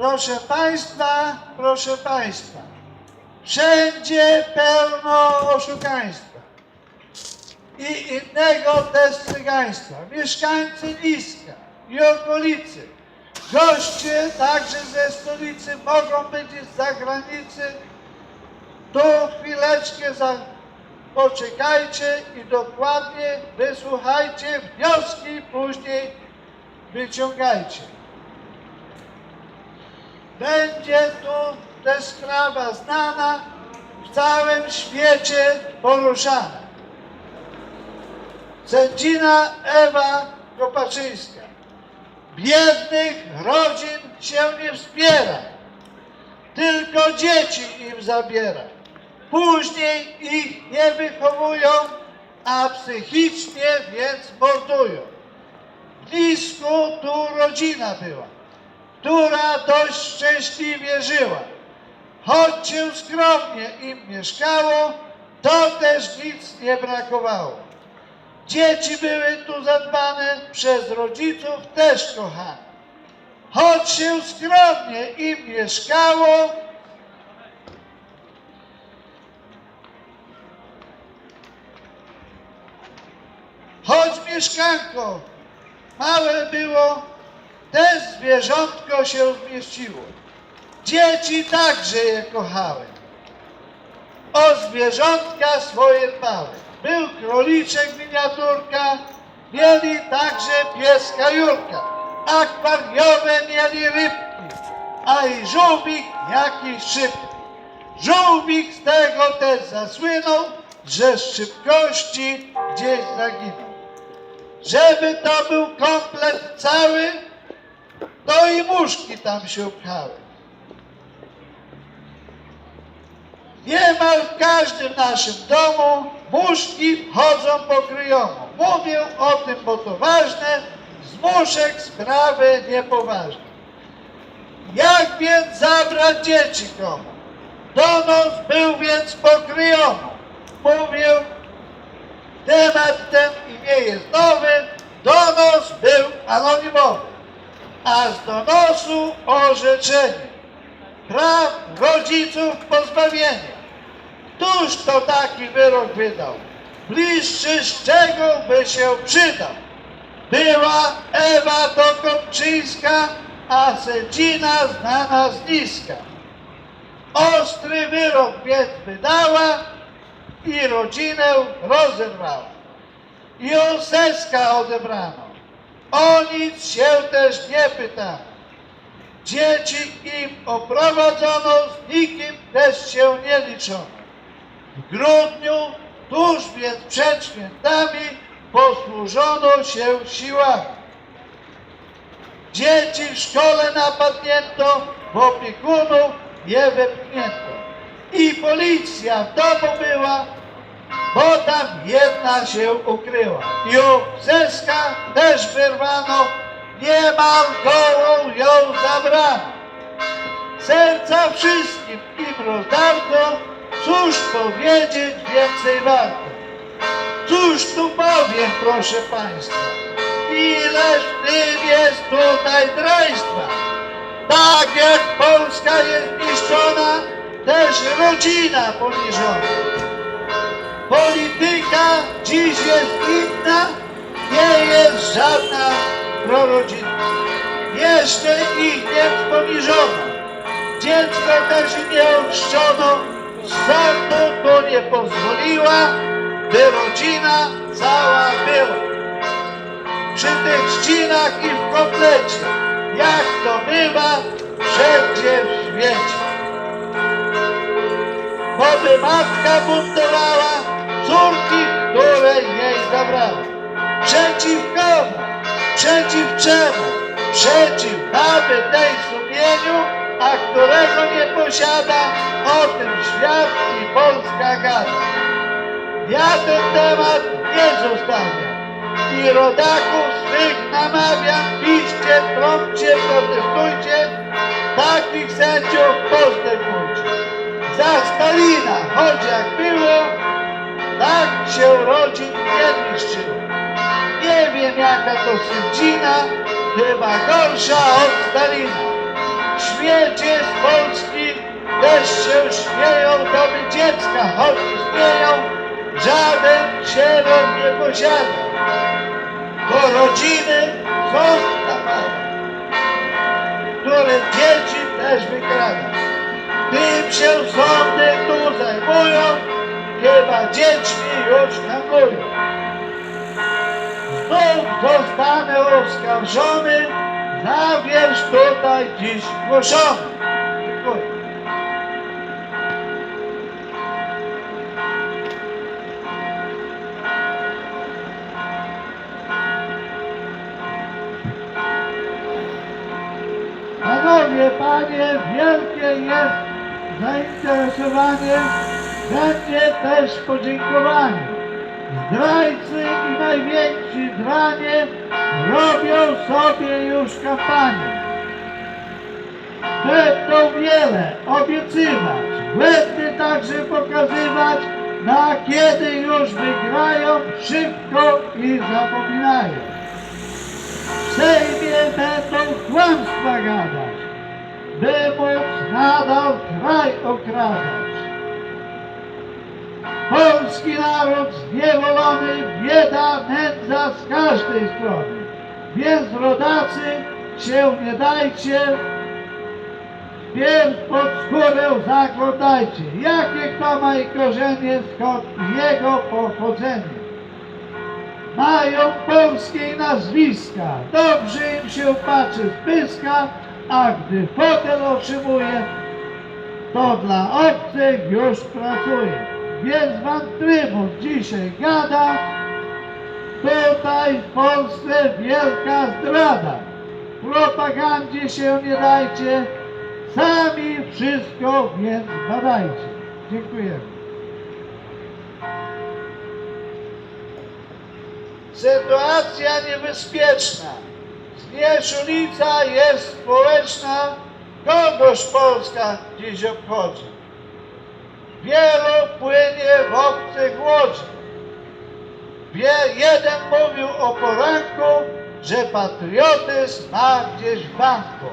Proszę Państwa, proszę Państwa, wszędzie pełno oszukaństwa i innego testrygaństwa. Mieszkańcy Niska i okolicy, goście także ze stolicy mogą być z zagranicy. Tu chwileczkę za... poczekajcie i dokładnie wysłuchajcie wnioski, później wyciągajcie. Będzie tu też sprawa znana, w całym świecie poruszana. Sędzina Ewa Kopaczyńska. Biednych rodzin się nie wspiera, tylko dzieci im zabiera. Później ich nie wychowują, a psychicznie więc mordują. Blisku tu rodzina była, która dość szczęśliwie żyła. Choć się skromnie im mieszkało, to też nic nie brakowało. Dzieci były tu zadbane, przez rodziców też kochane. Choć się skromnie im mieszkało, choć mieszkanko małe było, też zwierzątko się zmieściło. Dzieci także je kochały. O zwierzątka swoje dbały. Był króliczek miniaturka, mieli także pieska Jurka. Akwariowe mieli rybki, a i żółwik jakiś szybki. Żółwik z tego też zasłynął, że z szybkości gdzieś zaginął. Żeby to był cały, to i muszki tam się pchały. Niemal w każdym naszym domu muszki wchodzą po kryjomu. Mówię o tym, bo to ważne, z muszek sprawy niepoważne. Jak więc zabrać dzieci komu? Donos był więc po kryjomu. Mówię, temat ten i nie jest nowy, donos był anonimowy. A z donosu orzeczenie praw rodziców pozbawienia. Któż to taki wyrok wydał? Bliższy z czego by się przydał? Była Ewa Tokopczyńska, a sędzina znana z niska. Ostry wyrok więc wydała i rodzinę rozerwała. I Oseska odebrano. O nic się też nie pytano. Dzieci im oprowadzono, z nikim też się nie liczono. W grudniu, tuż więc przed świętami, posłużono się siłami. Dzieci w szkole napadnięto, w opiekunów je wepchnięto. I policja w domu była, bo tam jedna się ukryła. I obseska też wyrwano, niemal gołą ją zabrano. Serca wszystkim im rozdarto, cóż powiedzieć więcej warto. Cóż tu powiem, proszę Państwa, ileż w tym jest tutaj draństwa. Tak jak Polska jest niszczona, też rodzina poniżona. Polityka dziś jest inna, nie jest żadna prorodzinna. Jeszcze ich nie poniżono, dziecko też nie ochrzczono, sądu to nie pozwoliła, by rodzina cała była. Przy tych ścinach i w komplecie, jak to bywa wszędzie w świecie. Boby matka buntowała, zabrała. Przeciw komu? Przeciw czemu? Przeciw baby tej sumieniu, a którego nie posiada, o tym świat i Polska gada. Ja ten temat nie zostawiam i rodaków swych namawiam, piszcie, trąbcie, protestujcie, takich sędziów postępujcie. Za Stalina, choć jak nie wiem jaka to sędzina, chyba gorsza od Stalina. śmiecie z Polski też się śmieją, to by dziecka choć istnieją, żaden sierot nie posiada. To rodziny są które dzieci też wykrada. Tym się sądy tu zajmują, chyba dziećmi już handlują. Zostanę oskarżony za wiersz tutaj dziś głoszony. Dziękuję. Panowie, panie, wielkie jest zainteresowanie, będzie też podziękowanie. Zdrajcy i najwięksi dranie robią sobie już kampanię. Będą wiele obiecywać, błędy także pokazywać, na kiedy już wygrają szybko i zapominają. W Sejmie będą kłamstwa gadać, by móc nadal kraj okradać. Polski naród zniewolony, bieda, nędza z każdej strony. Więc rodacy się nie dajcie, pierw pod skórę zaglądajcie, jakie kto ma i korzenie, skąd jego pochodzenie mają polskie nazwiska. Dobrze im się patrzy z pyska, a gdy fotel otrzymuje, to dla obcych już pracuje. Więc wam trybun dzisiaj gada, tutaj w Polsce wielka zdrada. Propagandzie się nie dajcie, sami wszystko więc badajcie. Dziękujemy. Sytuacja niebezpieczna. Znieczulica jest społeczna, kogoś Polska dziś obchodzi. Wielu płynie w łodzi. Wie, jeden mówił o poranku, że patriotyzm ma gdzieś w banku.